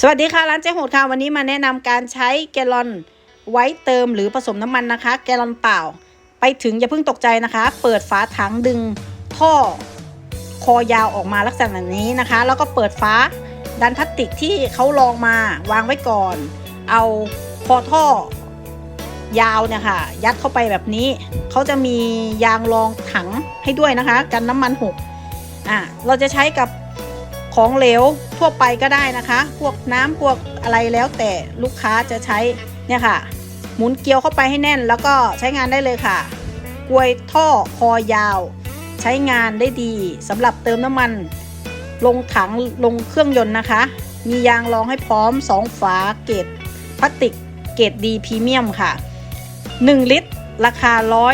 สวัสดีค่ะ ร้านเจ๊โหดค่ะ วันนี้มาแนะนำการใช้แกลลอนไว้เติมหรือผสมน้ำมันนะคะ แกลลอนเปล่า ไปถึงอย่าเพิ่งตกใจนะคะ เปิดฝาถังดึงท่อคอยาวออกมาลักษณะนี้นะคะ แล้วก็เปิดฝาดันพลาสติกที่เขาลองมาวางไว้ก่อน เอาคอท่อยาวเนี่ยค่ะ ยัดเข้าไปแบบนี้เขาจะมียางรองถังให้ด้วยนะคะ กันน้ำมันหกอะเราจะใช้กับ ของเหลวทั่วไปก็ได้นะคะ พวกน้ำพวกอะไรแล้วแต่ลูกค้าจะใช้เนี่ยค่ะ หมุนเกลียวเข้าไปให้แน่น แล้วก็ใช้งานได้เลยค่ะกวยท่อคอยาว ใช้งานได้ดีสำหรับเติมน้ำมัน ลงถังลงเครื่องยนต์นะคะ มียางรองให้พร้อม 2 ฝาเกรดพลาสติกเกรดดีพรีเมียมค่ะ 1 ลิตร ราคา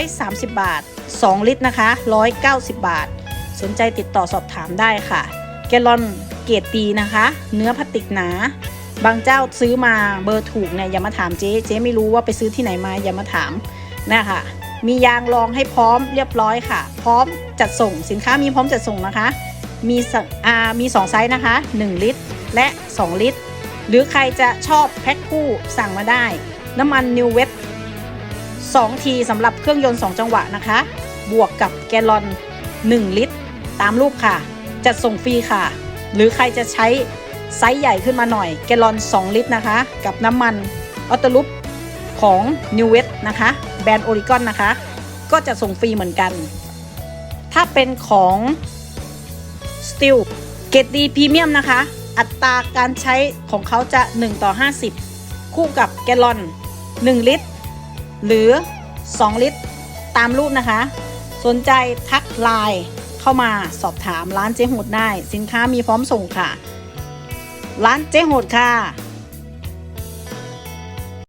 130 บาท 2 ลิตรนะคะ 190 บาท สนใจติดต่อสอบถามได้ค่ะ แกลลอนเกรดดีนะคะ เนื้อพลาสติกหนา บางเจ้าซื้อมาเบอร์ถูกเนี่ยอย่ามาถามเจ๊เจ๊ไม่รู้ว่าไปซื้อที่ไหนมาอย่ามาถามนะคะมียางรองให้พร้อมเรียบร้อยค่ะ พร้อมจัดส่งสินค้ามีพร้อมจัดส่งนะคะ มีสอ่ามี2ไซส์นะคะ 1 ลิตร และ 2 ลิตร หรือใครจะชอบแพ็คคู่สั่งมาได้ น้ำมันนิวเว2ทีสำหรับเครื่องยนต์ 2 จังหวะนะคะ บวกกับแกลลอน 1 ลิตร ตามรูปค่ะ จัดส่งฟรีค่ะ หรือใครจะใช้ไซส์ใหญ่ขึ้นมาหน่อย แกลอน 2 ลิตรนะคะ กับน้ำมันออตลุปของ New w e t นะคะ แบรนด์โอริกอนนะคะ ก็จะส่งฟรีเหมือนกัน ถ้าเป็นของ Steel เกรดดีพรีเมียมนะคะ อัตราการใช้ของเขาจะ 1 ต่อ 50 คู่กับแกลอน 1 ลิตร หรือ 2 ลิตร ตามรูปนะคะ สนใจทักไลน์ เข้ามาสอบถามร้านเจ๊โหดได้ สินค้ามีพร้อมส่งค่ะ ร้านเจ๊โหดค่ะ